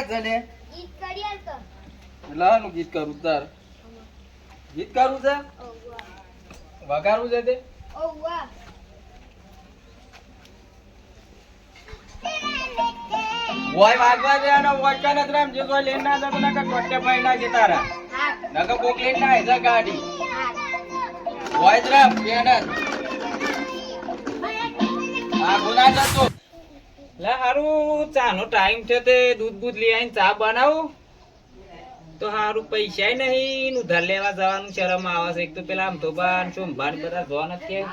ઈદ કરી આલ તો. લાનું ગીત કરું તાર. ગીત કરું છે? વગાડવું છે તે? ઓવા. વોય વાગવા દે અને વોટકા નથી જે કોઈ લેન ના જતો કોટે ભાઈ ના જતા રા હા. નકર કોક લેન ના આઈ ગાડી. હા વોય જ રામ પેન આ ગુના જતો. લે, હારું, ચાનો ટાઈમ થયો તે દૂધ બૂધ લઈ આવીને ચા બનાવું. તો હારું પૈસા નહીં, ઉધાર લેવા જવાનું શરમ આવે છે. એક તો પેલા આમ તો બાર સોમવાર બધા જોવા નથી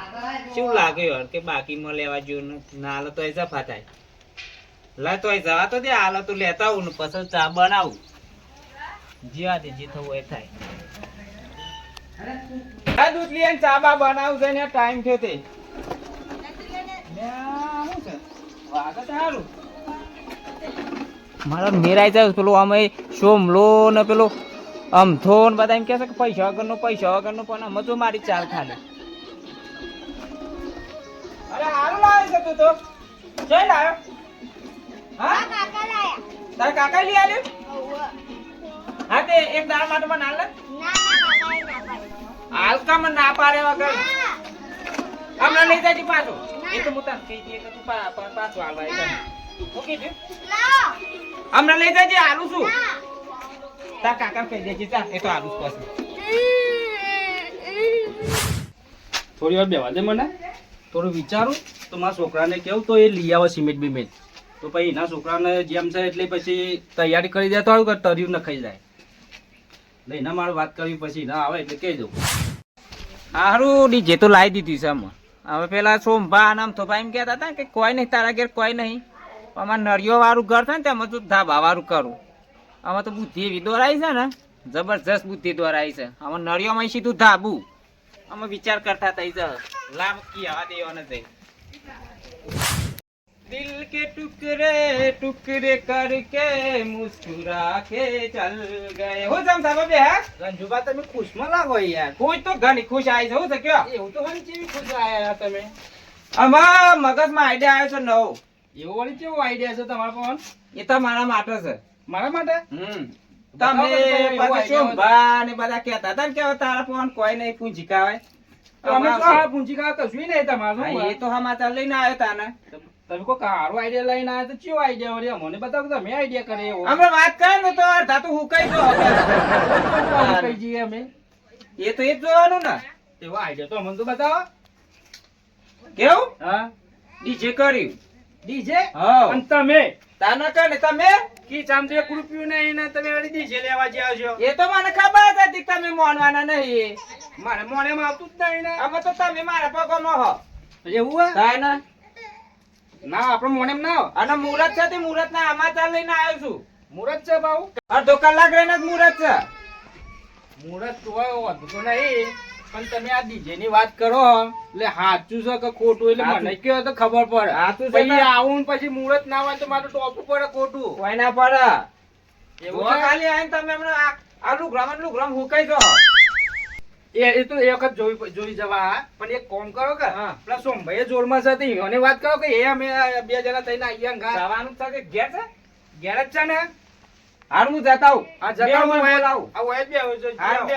શું લાગે યાર કે બાકીમાં લેવા જેવું. ના હાલ તો જફા થાય. લા તો જવા તો દે, હાલો તો લેતા આવું ને પછી ચા બનાવું. જીવા દે, જે થવું એ થાય. દૂધ લઈ ચા બા બનાવું છે ને ટાઈમ થયો તે. મારો મેરાઈ જાય પેલો અમે સોમલો ને પેલો અમથો ને બધા એમ કહે છે કે પૈસા વગરનો પૈસા વગરનો પણ તો મારી ચાલ ખાલી. અરે હારું લાવે છે તું તો. જઈ લાવ્યો. હા? કાકા લાયા. તાર કાકા લઈ આવ્યો હા તે એક દાળ માટે મને હાલ હાલકા ના ના પાડી. મને ના પાડે વગર. હમણાં લઈ જાય પાછો. એ તો હું કહી દઈએ કે તું પા- પા- પાછું હાલવા હું કીધું હમણાં લઈ જજે આલુ છું. ના. તાર કાકા કહી દેજે ચા એ તો આલુ પાછું. થોડી વાર બેવા દે મને. થોડું વિચારું. તો મારા છોકરાને કેવું તો એ લઈ આવે સિમેન્ટ બિમેન્ટ. તો પછી એના છોકરાને જેમ છે એટલે પછી તૈયારી કરી દે તો આવું કે તર્યું ન ખાઈ જાય. એટલે એના મારે વાત કરવી પછી ના આવે એટલે કહી દઉં. સારું ડીજે તો લાવી દીધી છે આમાં. હવે પેલા સોમભા અને થોભા એમ કહેતા હતા કે કોઈ નહીં, તારા ઘેર કોઈ નહીં. અમારે નળિયો વાળું ઘર થાય ને તેમાં તું ધાબા વાળું કરું. આમાં તો બુદ્ધિ એવી દોરાઈ છે ને, જબરજસ્ત બુદ્ધિ દોરાઈ છે. આમાં નળિયોમાં સીધું ધાબું. અમે વિચાર કરતા થઈ જ લાભ કી આવા દેવા નથી દિલ કે टुकड़े ટુકડે કરકે મુસ્કુરા કે ચલ ગયે હો જમ સાબા બે હા રંજુબા તમે ખુશમાં લાગો યાર ખુશ તો ઘણી ખુશ આવી છે હું છે કયો એવું તો વળી કેવી ખુશ આયા તમે આમાં મગજમાં આઈડિયા આવ્યો છે નવો એવું વળી કેવો આઈડિયા છે તમારા પણ એ તો મારા માટે છે મારા માટે હમ તમે પાછા. શોભા ને બધા કહેતા હતા ને કે તારા ફોન કોઈ નહીં પૂંજી કાવાય અમે તો હા પૂંજી કા કશું નહીં તમારું એ તો સમાચાર લઈને આવ્યો તાને તમે કોઈ સારો આઈડિયા લઈને આવ્યા તો ચેવો આઈડિયા વળી અમને બતાવો તમે આઈડિયા કરે એવો. અમે વાત કરે ને તો અડધા તો દો જઈએ અમે? એ તો એ જ જોવાનું ને. એવો આઈડિયા તો અમને તો બતાવો. કેવું? હા. ડીજે કર્યું. ડીજે? હા. અને તમે? તાને કર ને તમે? કી ચામ તો એક રૂપિયું નહીં ને તમે વળી ડીજે લેવા જ્યાં છો. એ તો મને ખબર જ હતી તમે મોનવાના નહીં. મારે મોનેમાં આવતું જ નહીં ને. અમે તો તમે મારા પગોમાં હો. એવું હોય થાય ને આપણે મોનેમ ના. અને મુહૂર્ત છે તે મુહૂર્ત ના સમાચાર લઈને આવ્યો છું. મુહૂર્ત છે બાઉ? અડધો કલાક રહીને જ મુહૂર્ત છે. મુહૂર્ત તો હોય વાંધો તો નહીં પણ તમે આ ડીજે ની વાત કરો એટલે સાચું છે કે ખોટું? એટલે મને કયો તો ખબર પડે. સાચું છે પછી આવું પછી મુહૂર્ત ના હોય તો મારું ટોપ પડે ખોટું. કોઈ ના પડે. એવું ખાલી આવીને તમે હમણાં આ- ગ્રામ આટલું ગ્રામ હુકાઈ દો એ તો એ વખત જોઈ જોઈ જવા. પણ એક કોમ કરો કે પેલા સોમભાઈ જોરમાં છે તે અને વાત કરો કે એ અમે બે જણા થઈને અહીંયા ઘા જવાનું છે. કે ઘેર છે? ઘેર જ છે ને? હાર હું જતા આવું. આ જતા હું હું આવું આ વય બે હોય હાર બે.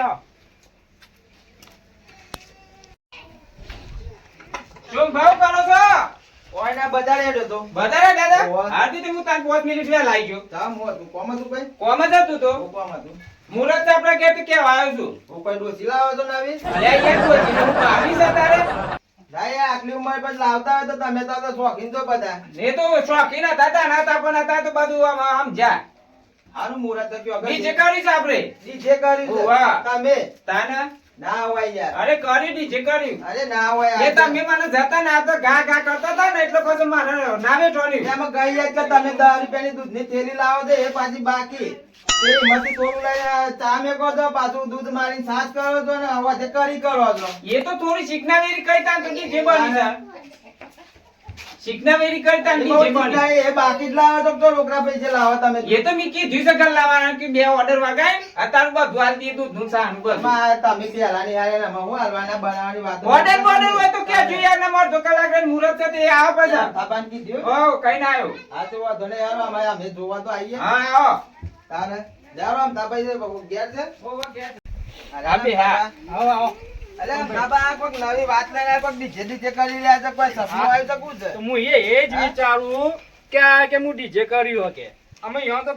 શું ભાવ કરો છો? ઓય ના બજારે હેડ્યો તો. બજારે દાદા. હારથી હું તાર પાંચ મિનિટ વહેલા આવી ગયો. તા મો કોમ હતું ભાઈ? કોમ જ હતું તો. કોમ હતું? મુહૂર્ત આપણે કે કે આવ્યો છું? હું કોઈ ડોસી લાવ્યો તો નવી? અલ્યા યાર ડોસી? હું આવી છે તારે? ના આટલી ઉંમર પર લાવતા હોય તો તમે તો શોખીન તો બધા. ને તો શોખીન હતા તા ના તા પણ હતા તો બધું આમ આમ જા. આનું મુરત તો કયો કરી છે આપણે. ડીજે કરી છે. વાહ. તમે? તાના? ના હોય યાર. અરે કરી નીચે કરી. અરે ના હોય એ તમે મને જતા ને આ તો ઘા કરતા હતા ને એટલે પછી મારે ના બેઠો એમાં ગઈ યાદ કે તમે દસ રૂપિયાની દૂધની થેલી લાવો દે એ પાછી બાકી. એ એમાંથી થોડું પાછું દૂધ મારી છાશ કરો છો ને હવે કરી કરો છો. એ તો થોડી શીખનારી કઈ તા તો જે બની શીખનાવેરી કરતા બહુ એ બાકી જ લાવો તો રોકડા પૈસા લાવો તમે. એ તો મી કીધું છે ઘર લાવવાના કે બે ઓર્ડર વાગાય ને, અત્યારે બધું હાલ દીધું દૂધનું સાનું. એમાં તમે પહેલાની હારે ને હું હાલવાના બનાવવાની વાત ઓર્ડર ઓર્ડર હોય તો કે જોઈએ ના માર ધોકા લાગે મુરત છે તે આવો પાછા. થાપાને કીધું? હો, કઈ ના આવ્યો. હા તો વાંધો નહીં યાર અમે અમે જોવા તો આવીએ. હા, આવો. તારે. જાઓ આમ છે? બહુ ઘેર છે. અરે હા, બે, હા. આવો આવો. અલે આમ કોઈક નવી વાત લઈને કોઈક ડીજે ડીજે કરી રહ્યા છે કોઈ સપનું આવ્યું તો શું છે? હું એ એ જ વિચારું કે કે હું ડીજે કર્યું કે અમે અહીંયા તો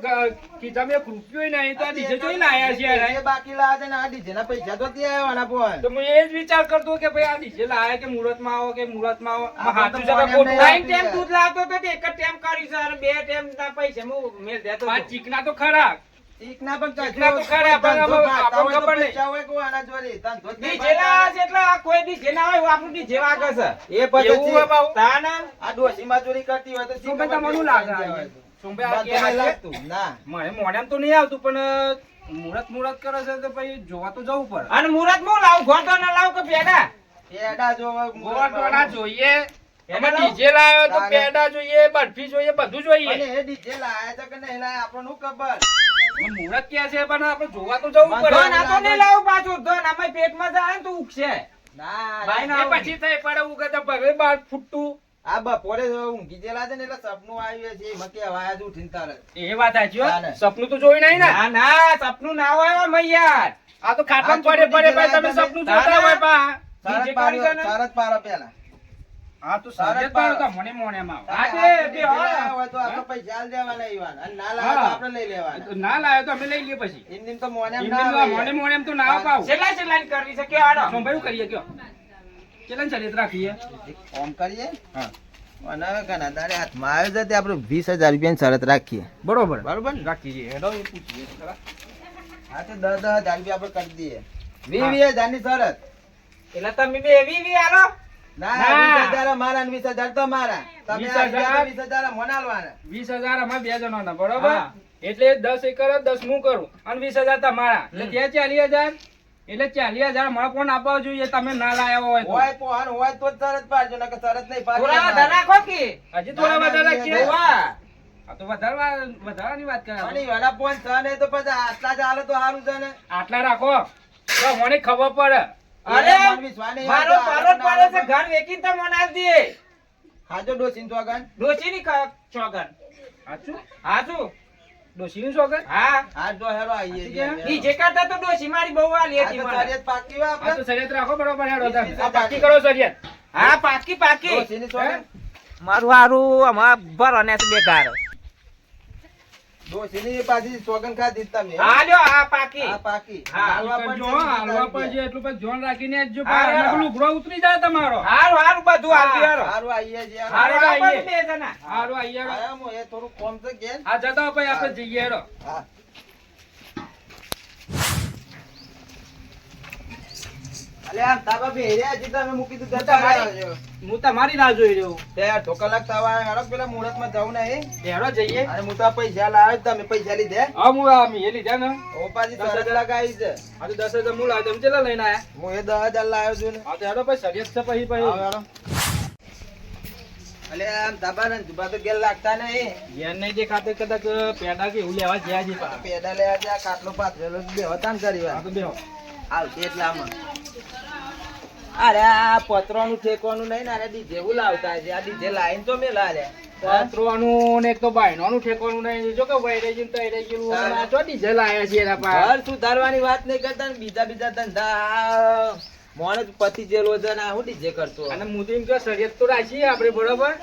કીધા મેં રૂપિયો નહીં તો ડીજે જોઈ લાયા છે બાકી છે ને આ ડીજે ના પૈસા તો ત્યાં આવવાના તો હું એ જ વિચાર કરતો કે ભાઈ આ ડીજે લાયા કે મુહૂર્તમાં આવો કે મુહૂર્તમાં આવો? હાથું છે કે ખોટું? નહીં ટાઈમ દૂધ લાવતો તો એક જ ટાઈમ કર્યું છે બે ટાઈમ ના પૈસા. હું મેલ દેતો. ચીકના તો ખરા. પણ તો તો આપણને ખબર નહીં. આના કોઈ ના હોય આપણું એ પછી? તાના આ કરતી હોય તો શી લાગે આ? કે? લાગતું. ના મને તો નહીં આવતું પણ મુહૂર્ત મુહૂર્ત કરે છે તો પછી જોવા તો જવું પડે અને મુરતમાં લાવું ગોટો ના લાવ કે પેડા પેડા જો ગોળટોળા જોઈએ એના એમાં? ડીજે લાવ્યો તો પેડા જોઈએ બરફી જોઈએ બધું જોઈએ અને એ ડીજે લાયા છે કે નહીં લાયા આપણને ખબર મુહૂર્ત ક્યાં છે? પણ આપણે જોવા તો જવું પડે. ધન આ તો નહીં. લાવું પાછું. ધન આમાં પેટમાં જાય ને તો ઉગશે. ના ભાઈ ના. ના એ પછી થઈ પડે ઉગે તો ભલે બાર ફૂટતું. આ બપોરે ઊંઘી ગયેલા છે ને એટલે સપનું આવ્યું છે એમાં કે ઉઠીને એ વાત સાચી. સપનું તો જોઈ નહીં ને? ના ના સપનું ના હોય મૈયાર. આ તો ખાટલામાં પડે પડે તમે સપનું જોતા હોય પા. પેલા હા તો સારા પાડો. તો મને મોણેમાં હા, આવે. બે હોય. તો આપણે પૈસા આલ દેવાના ઈવાન. અને ના લાયા તો આપણે લઈ લેવાના. ના લાવ્યો તો અમે લઈ લઈએ પછી. એમ તો મોને એમ એમ ના તો આવે. મોણે યાર. મોણે એમ તો ના પાવ છેલ્લા છેલ્લા કરવી છે? કે આડો સોમભાઈ શું કરીએ કયો? રાખીએ. હા. અને ઘણા દાડે હાથમાં આવ્યો છે તે આપણે વીસ હજાર રૂપિયાની શરત રાખીએ. બરોબર. બરોબર? રાખીએ. હેડો એ પૂછીએ. હા તો દસ દસ હજાર રૂપિયા આપણે કરી દઈએ. વી વીસ હજારની શરત. એટલે તમે બે વી એવી આલો? તમે વીસ આ રૂપિયા હજાર? તો વીસ હજાર મને આલવાના વીસ હજાર અમારે બે જણાના બરોબર? હા. એટલે દસ એકર દસ હું કરું. અને વીસ હજાર તમારા એટલે ત્યાં ચાલીસ હજાર? એટલે ચાલીસ હજાર અમારે કોણ આપવા જોઈએ તમે ના લાયા હોય તો. હોય પોહાણ હોય તો જ પાડજો નકર શરત નહીં પાડવી થોડા વધારે રાખો કે? હજી થોડા વધારે રાખીએ? આ તો વધારવા વધારવાની વાત કરે અને છ નહીં તો પછી આટલા જ હાલે તો સારું છે ને. આટલા રાખો. તો મને ખબર પડે. અરે મારો જ પાડે છે ઘર વેચીને તો મને દે. હાજો ડોસીન ચોગન. ડોસીની ચોગન હાચું? હા શું ડોશીનું હા. હા જો હેરો આઈએ ઈ જે કરતા તો ડોસી મારી બહુ આલી હતી તો સરિયત પાકી હોય આ તો આપણે. શરીયત રાખો બરોબર હેડો. આ પાકી. કરો સરિયત હા પાકી પાકી. ડોસીની ચોગન. મારું હારું આમાં ભરવાને બે બેકાર ડોસીની પાછી ચોગન ખાધી તમે હા? લ્યો આ પાકી. હા પાકી. હાલવા ઈ પણ હાલવા પર હજાર એટલું પછી ધ્યાન રાખીને જો હા. નકલું ઉતરી જાય તમારો. હારું હારું બધું હાલ હારો હારું આઈએ છીએ હારું હારું આઈએ. બે જણા હારું આઈએ. આયા હું એ થોડું કોમ છે ઘેર. આ જતા પછી આપણે જઈએ હેડો. હા. અલ્યા, તાબા બેહર્યા હજી તમે મૂકી દીધું જતા તમારી- રહ્યો છો. હું તમારી રાહ જોઈ રહ્યો. તે અડધો કલાક થવા આવ્યો. હેડો પેલા મુહૂર્તમાં જવું નહીં હેડો જઈએ. અને હું તો પૈસા લાવ્યો તમે પૈસા લીધે. હા હું આ મીએ લીધા ને. ઓ પાછી શરત લગાવી છે. આ તો દસ હજાર હું લાવ્યો તમે કેટલા લઈને આયા? હું એ દસ હજાર લાવ્યો છું ને. હા તો હેડો પછી છે પછી પછી હેડો. અલ્યા, આમ તાબા ને જુબા તો ગેલ લાગતા નહીં. યાર નહીં દેખાતે કદાચ પેડા કે એવું લેવા જ્યાં જી પેડા લેવા જ્યાં ખાટલો પાથરેલો બેહો તાન કરી વાર. બેહો. આવશે અરે આ પતરાનું ઠેકવાનું નહીં ને અરે ડીજે એવું લાવતા છે. આ ડીજે લાઈન તો મેલા લાવ્યા પતરોનું ને એક તો બાયનોનું ઠેકવાનું નહીં. જો કે વૈરાઈ ગયું તૈરાઈ ગયું. હા. આ તો છે એના સુધારવાની વાત નહીં કરતા બીજા બીજા ધંધા. મોણ પતિ જે છે ના હું ડીજે કરતો. અને હું તો એમ કે શરીયત તો રાખીએ આપણે બરોબર?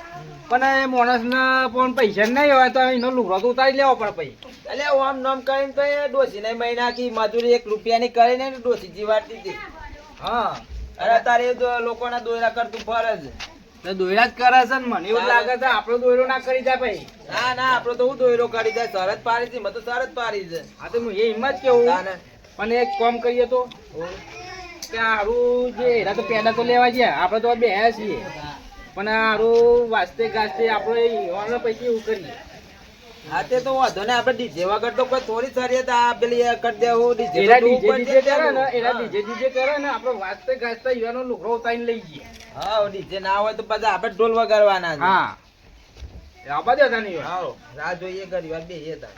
પણ એ માણસના પણ પૈસા નહીં હોય તો એનો લુગડો તો ઉતારી લેવો પડે પછી. એટલે ઓમ નામ કરીને તો એ ડોસી ને મહિના કી મજૂરી એક રૂપિયાની કરીને ડોસી જીવાડતી હતી. હા. અરે તારે લોકોના દોયરા કરતું ફરજ તો દોયરા જ કરે છે ને મને એવું લાગે છે આપણો દોયરો ના કરી જાય પછી. ના ના આપણો તો હું દોયરો કાઢી જાય સરત પાડી છે મેં તો શરત પાડી છે. આ તો હું એ હિંમત કેવું. પણ એક કામ કરીએ તો. કે જે એના તો પેડા તો લેવા છે આપણે તો બે છીએ. પણ સારું હારું વાસ્તે ગાસ્તે આપણે યુવાનો પૈકી એવું કરીએ હા તે તો વાંધો ને આપણે ડીજે વગર તો કોઈ થોડી શરીયત આ પેલી કરી દેવું ડીજે ડીજે ડીજે કરે ને. એના ડીજે ડીજે કરે ને આપણે વાસ્તે ગાસ્તે યુવાનો લુગડો ઉતારીને લઈ જઈએ હા ડીજે ના હોય તો પછી આપણે ઢોલ વગાડવાના છે. હા. આપા દે તાની હાલો રાહ જોઈએ ઘડી વાર બેહીએ તાર.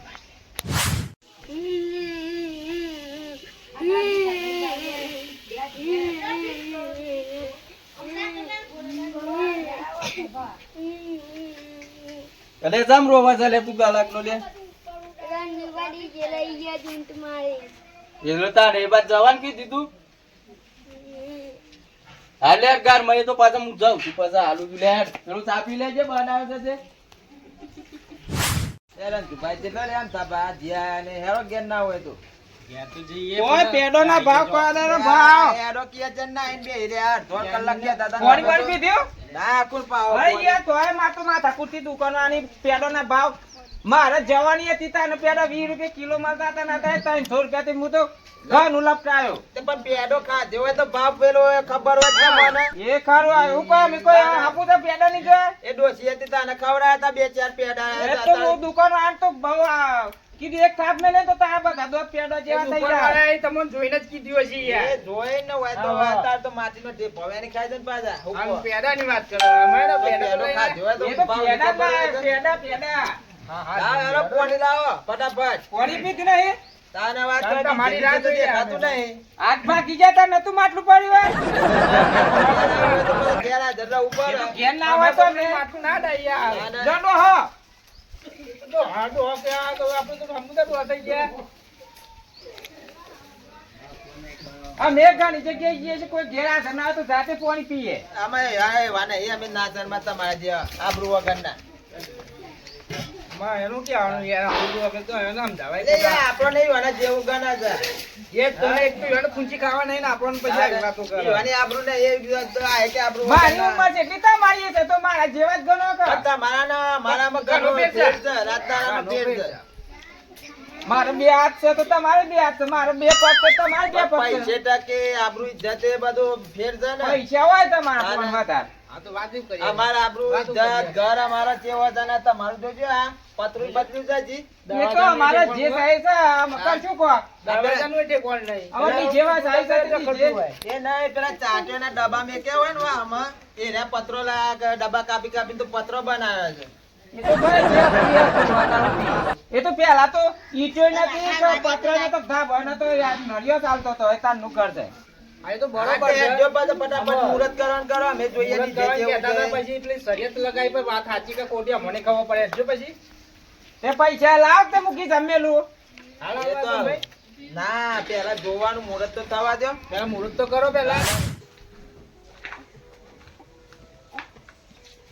અલે જામ રોવા ચાલે પુગા તું લે. રણવાડી જે લઈ ગયા જૂન તમારે એનો તારે એ બાદ જવાનું કી તું હાલે ગાર મને તો પાછા હું જાઉં છું, પાછા હાલું છું લે યાર પેલું ચાપી લેજે બનાવે છે એરન તું ભાઈ, જેટલો લે આમ તાપા જ્યા ને હેરો ગેર ના હોય તો. કોઈ પેડો ના ભાવ કોનો ભાવ. હેરો કિયા જન ના આઈને બે રે યાર કલાક ગયા દાદા. કોણી કોણી પીધ્યું ના કુલ પાવ અરે યાર તોય માથું માથા કુર્તી દુકાનોની પેડો ના ભાવ. મારે જવાની હતી તાને પેડો વીસ રૂપિયા કિલો મળતા હતા ના થાય ત્રણસો રૂપિયા થી હું તો ઘરનું લપટાયો. તે પણ પેડો ખાધે હોય તો ભાવ પેલો ખબર હોય કે મને? એ ખરું આવ્યું કોઈ કોઈ આપું તો પેડો નહીં જોયે. એ ડોસી હતી તાને ખવડાયા હતા બે ચાર પેડા એ તો. હું દુકાન આમ તો બહુ આ કીધું એક થાપ મેલે તો આ બધા દોઢ પેડો જેવા થઈ જાય. તમને જોઈને જ કીધું હશે એ જોઈ ને હોય તો હા. અત્યારે તો માટીનો ટેપ હવે એને ખાઈ દે ને પાછા. આમ પેડા ની વાત કરો અમે તો પેડા તો ખાધો તો એ પેડા. પેડા પેડા. લાવો, હેરો પોણી લાવો ફટાફટ. પોણી પીધી નહીં. તાને વાત જોઈએ ભાગી નતું માટલું પડ્યું હોય. તો પછી ઘેર આ જરા ઉપર. ઘેર ના હોય તો મેં માથું ના ડાય યાર ના, ના. જડો હો. આ તો આપણે તો સમુદ્ર તો ગયા. આ મેં ઘણી જગ્યાએ જઈએ છે, કોઈ ઘેર હાજર ના તો જાતે પાણી પીએ. અમે વાને, એ અમે નાચરમાં તમારે જેવા આબરૂ વગરના. માં એનું કહેવાનું યાર આપણું વગર તો એને સમજાવાય એટલે આપણો નહીં વાના જેવું ગણા છે એ તમે એક તો એને ખૂંચી ખાવા નહીં ને આપણને પછી આવી વાતો કરે. ઈવાની આબરૂ ને એ તો આ કે આબરૂ મારી ઉંમર છે કેટલી તમારી છે તો મારા જેવા જ ગણો કર. કરતા મારા ના મારામાં ઘણો ઘણો છે. ફેર છે રાતદાણામાં છે. મારે બે હાથ છે તો તમારે બે હાથ છે મારે બે પગ છે તમારે બે પગ પૈસે છે. ટકે આબરૂ ઇજ્જત એ બધું ફેર છે ને? પૈસા હોય તમારા ફોનમાં તાર. અમારા આબરૂ ઇજ્જત ઘર અમારા કેવા છે તમારું જોજો આ પતરું બતરું છે જી એ તો અમારે જે થાય છે આમ કરશું કો દરવાજાનું એ ટેકોણ નહીં. અમારી જેવા થાય છે તે કરતું જે- હોય. એ નહીં પેલા ચાટીઓના ડબ્બા મેક્યા હોય ને આમાં. એને પત્રો લા- ડબ્બા કાપી કાપીને તો પત્રો બનાવે છે. એ તો પેલા તો ઈંટો નથી પથ્થર ને તો તો નળિયો ચાલતો હતો એ તારનું ઘર હા, તો હા, છે. જો પાછા ફટાફટ મુહૂર્ત કરવાનું કરો અમે જોઈએ મુહૂર્ત છીએ જે કરવાનું જેવું કહેતા હતા, છે. પછી પેલી શર્યત લગાવી પછી વાત સાચી કે ખોટી અમને ખબર પડે. જો પછી? તે પૈસા લાવ તે મૂકી જમેલું? હાલો, એ તો હાલો, ભાઈ. ના પેલા જોવાનું મુહૂર્ત તો થવા દો પેલા મુહૂર્ત તો કરો પેલા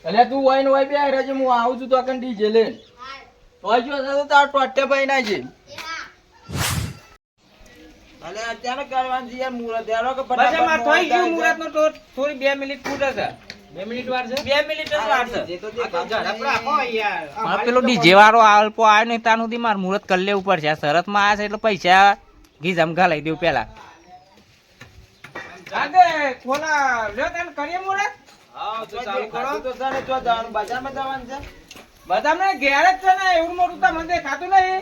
એટલે તું હોય ને હોય બે રજે હું આવું છું તો અકન ડીજે લઈને. હોય. જો તો તાર ટોટે ભાઈ ના છે. અલે અત્યારે કરવાનું છે મુહૂર્ત. યાર કે બસ થઈ ગયું મુહૂર્ત મુહૂર્ત નો તો થોડી બે મિનિટ ખૂટે છે બે મિનિટ વાર છે? બે મિનિટ જ વાર છે. આ તો ઝડપ રાખો યાર. પેલો ડીજે વાળો અલ્પો આવ્યો ને ત્યાં સુધી મારે મુહૂર્ત કરી લેવું પડશે. આ શરતમાં આવ્યા છે એટલે પૈસા ગીઝમ લઈ દેવું પેલા ખોલા લ્યો તને કરીએ મુહૂર્ત? હા તો ચાલુ કરો તો છે જો બજારમાં જવાનું છે? બધાને ઘેર જ છે ને એવું મોટું તમને દેખાતું નહીં.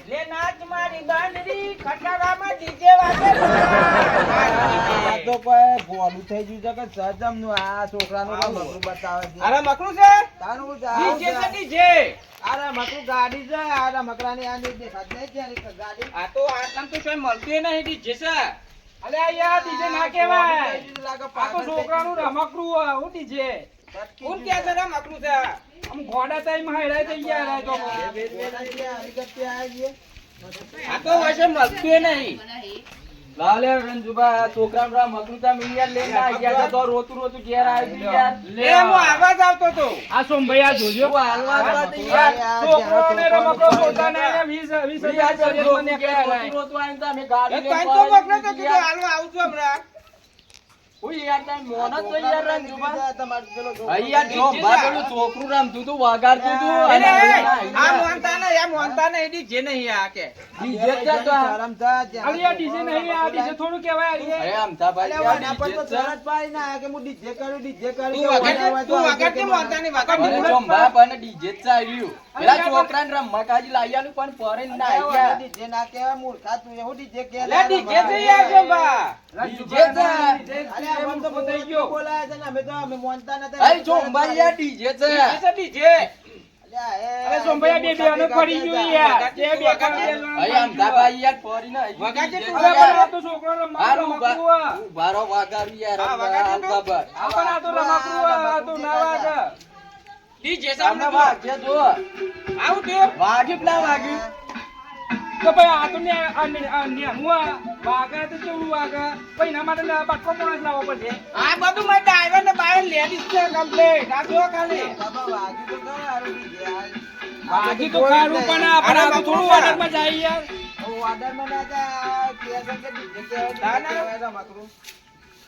છે છે છે લે નાચ મારી બાંધરી ખટારામાં ડીજે વાગે તો કોઈ ભોળું થઈ ગયું છે કે સજમનું આ છોકરાનું મકરું બતાવે છે. અરે મકરું છે? તારું ડીજે છે ડીજે અરે મકરું ગાડી છે અરે મકરાની આ દેખાતી નહીં ત્યાંની ગાડી. આ તો આટલામ તો કોઈ મળતું નહીં ડીજે છે. અલે યાર ડીજે ના લાગે આ તો છોકરાનું રમકડું હું ડીજે. કોણ કે છે રે છે? આમ ગોંડા ટાઈમ હાયડા થઈ ગયા યાર તો. આ તો વૈસે મળતું નહીં. લઈને આવી ગયા તો રોતું રોતું ઘેર આવી યાર. લે હું આવાજ આવતો તો આ સોમભાઈ આ જોજો રમકડો ને વીસ વીસ હજાર રોતું રોતું આવીને તો અમે ગાડી લઈને તો પહોંચી તો કીધું ગયા. હાલવા હમણાં. છોકરો ને ડીજે ડીજે રમવા કાજી આલ્યું પણ પરે ના. DJ ના કહેવાય, મૂર્ખા તું એવું ડીજે કે ડીજે છે યાર બા. છે. તો બતાઈ ગયો બોલાયા છે ને, અમે તો અમે માનતા નતા. અરે જોંભાઈ યાર DJ છે. ડીજે ડીજે અરે સોમભાઈ બે બેનો પડી ગયું યાર બે બે અરે અમથાભાઈ યાર ફોરીને આઈ ગયું તું આ તો છોકરો આ. ઉભારો વાગાડું યાર હા, અમને તું. ખબર. આ તો રમકડું આ, આ તો ના વાગે. ડીજે સામે સામે જો. આવું થયું વાગ્યું ના વાગ્યું? તો ભાઈ આ તો ને આ ને આ નેનું આ વાગે તો કેવું વાગે ભાઈ એના માટે ના પણ લાવવો પડશે. આ બધું મેં ડ્રાઈવર ને બાય લેડીઝ છે કમ્પ્લેટ આ જો ખાલી. બાબા, તો ખરું, પણ આ પણ આ તો થોડું ઓર્ડરમાં જાય યાર. હું ઓર્ડરમાં ના જા, કે છે કે DJ કહેવાય, DJ ના, ના.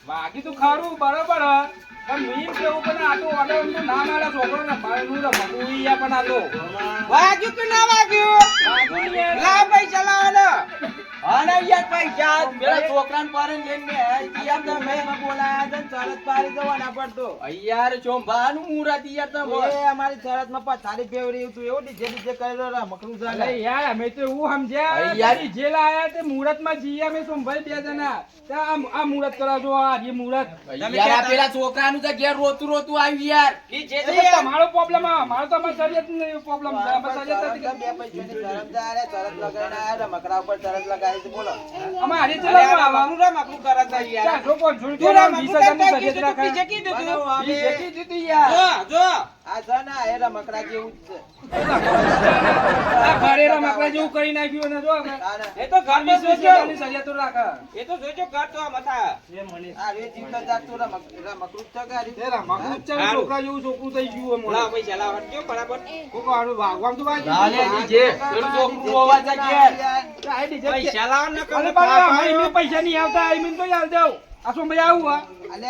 વાગી તો ખરું બરોબર. પણ મીમ કેવું પણ આ તો ઓર્ડર તો ના મારા છોકરો ને રમકડું ઈ યાર પણ આ તો. વાગ્યું કે ના વાગ્યું? વાગ્યું ભાઈ લાવ પૈસા લાવો ને અને યાર પૈસા મેરા છોકરાને પારે લઈને મેં આઈ ગયા તમે. મે બોલાયા છે ને શરત પાડી જવાના પડતો યાર ચોંભાનું મુહૂર્ત યાર તમે. એ અમારી શરતમાં પથારી ફેવરી હતું એવું ડીજે ડીજે કરેલો રમકડું અરે ચાલે યાર અમે તો એવું સમજ્યા. યાર. જે લાયા તે મુહૂર્તમાં જઈએ અમે સોમભાઈ બે જણા. તે આ આ મુહૂર્ત કરાવજો આ જે મુરત યાર આ પેલા છોકરાનું તો ઘેર રોતું રોતું આવ્યું યાર. ઈ જે છે તમારો પ્રોબ્લેમ આ મારો તો અમારે શરીર જ પ્રોબ્લેમ છે અમારે શરીર બે પૈસાની શરત છે, અરે શરત આયા, રમકડા ઉપર શરત લગાડી છે, બોલો અમારે હારી અરે આવવાનું. રમકડું રમકડું કરે યાર ચારસો પાંચસો તું રૂપિયા રમકડું વીસ હજારનું કરતા શરીર કીધું તું, રાખે. અમે- જો જો આ છે ને એ રમકડા જેવું જ છે. આ ઘરે રમકડા જેવું કરી નાખ્યું અને જો એ તો ઘરમાં વીસ જોજો. તો રાખે. એ તો જોજો ઘર તો મથા આ રે જીવતો જાગતો રમક રમકડું જ છે કે એ રમકડું છે છોકરા જેવું છોકરું થઈ ગયું બરાબર. કોક તો છોકરું આ પૈસા લાવ ને પૈસા નહીં આવતા એમને તો શું ભાઈ આવું અલે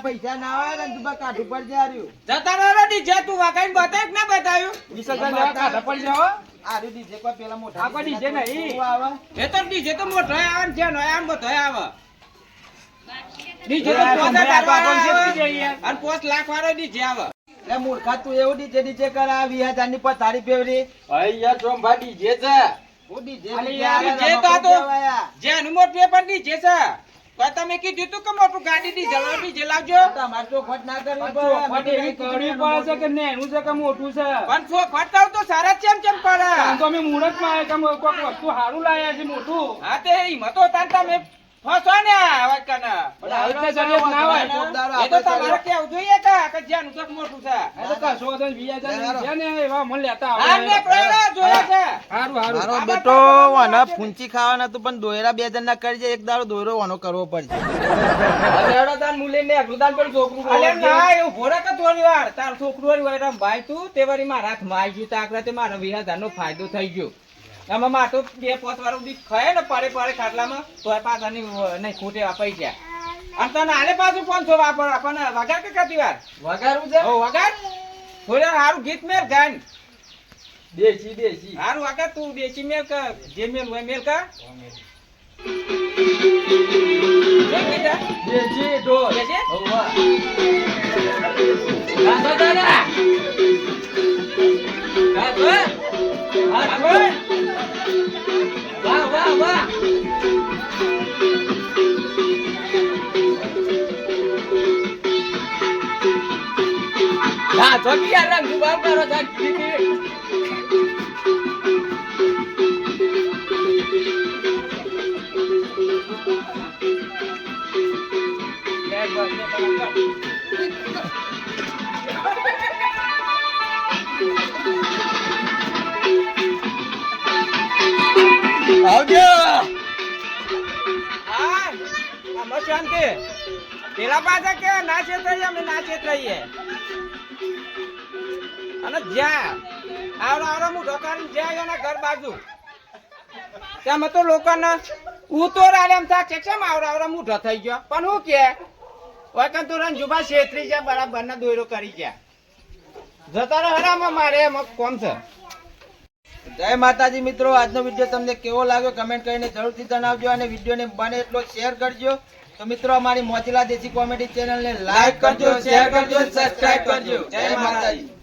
પૈસા ના ને તું. જતા રહો ડીજે તું બતાય ના બતાવ્યું હજારની પેલા મોટા આ કોઈ નહીં. આવે? એ તો ડીજે તો મોટો આવે ને ને આવે ડીજે તો? અને લાખ વાળો ડીજે આવે મૂર્ખા તું એવું DJ DJ કરે આ વીસ હજારની પથારી ફેવરી ભાઈ યાર ચોંભા ડીજે છે હું તો. જેનું મોટું પણ ડીજે છે તમે કીધું તું કે મોટું ગાડી ની વાળું જલાવજો તમારે ચોખવટ ના કરવી ચોખવટ એવી કરવી પડે છે કે નેનું છે કે મોટું છે? પણ ચોખવટ કરો તો સારા ચેમ ચેમ પડે? તો અમે મુહૂર્તમાં માં કે કોઈક વસ્તુ સારું લાયા છે મોટું? હા તે હિંમતો તાર તમે. ફસો ને આવા કને પણ શરીર ના હોય. એ તો તમારે કેવું જોઈએ કા કે જેનું તો મોટું છે? એ તો કશો વાંધો નહીં, વીસ છે ને એવા મને લેતા હા ને પ્રેરણા જોયે છે. સારું સારું મારો બેટો વાને ફૂંચી ખાવાના હતું પણ દોયરા બે જણ ના કરી એક દાડો દોયરો વાનો કરવો પડશે. હજારો તાન મુલે ને અગરુદાન પર છોકરું અલે ના એવું ભોરે કે થોડી વાર? તાર છોકરું હોય ભાઈ તું તે વારી મારા હાથમાં આવી ગયું તાકરા તે મારા વીસ નો ફાયદો થઈ ગયો. એમાં માથું બે પોત વાળું સુધી ખાય ને પાડે પાડે ખાટલામાં તો પાછા નહીં ખૂટે આ ગયા અને તને આલે પાછું પાંચસો વાપર આપણને વગાર કે કતી વાર? વગારું છે? ઓ વગાડ? થોડી સારું ગીત મેલ ગાન દેશી દેશી. હારું વગાડ તું દેશી મેલ કર. જે મેલ હોય મેલ કીધા? દેશી ઢોલ. દેશી? હોવા. ગાતો તારા. તો કીધી. લે, બસ, લે, બરાબર. આવજો હા, શાંતિ. પેલા પાછા કે ના છેતરાઈએ, અમે ના છેતરાઈએ. અને જ્યાં. આવડો આવડો હું કાઢીને જ્યાં એના ઘર બાજુ. ત્યાં તો લોકોને ઉતોર આલે એમ થાય કેમ આવડો આવડો મોઢો થઈ ગયો? પણ હું કે વખત તું રંજુભા છેતરી છે બરાબર ને દોયરો કરી ગયા. જતા રહો હરામાં મારે એમાં છે. જય માતાજી મિત્રો, આજનો વીડિયો તમને કેવો લાગ્યો કમેન્ટ કરીને જરૂરથી જણાવજો અને વિડીયોને બને એટલો શેર કરજો. તો મિત્રો, અમારી મોતીલા દેશી કોમેડી ચેનલને લાઈક કરજો શેર કરજો સબસ્ક્રાઇબ કરજો. જય માતાજી.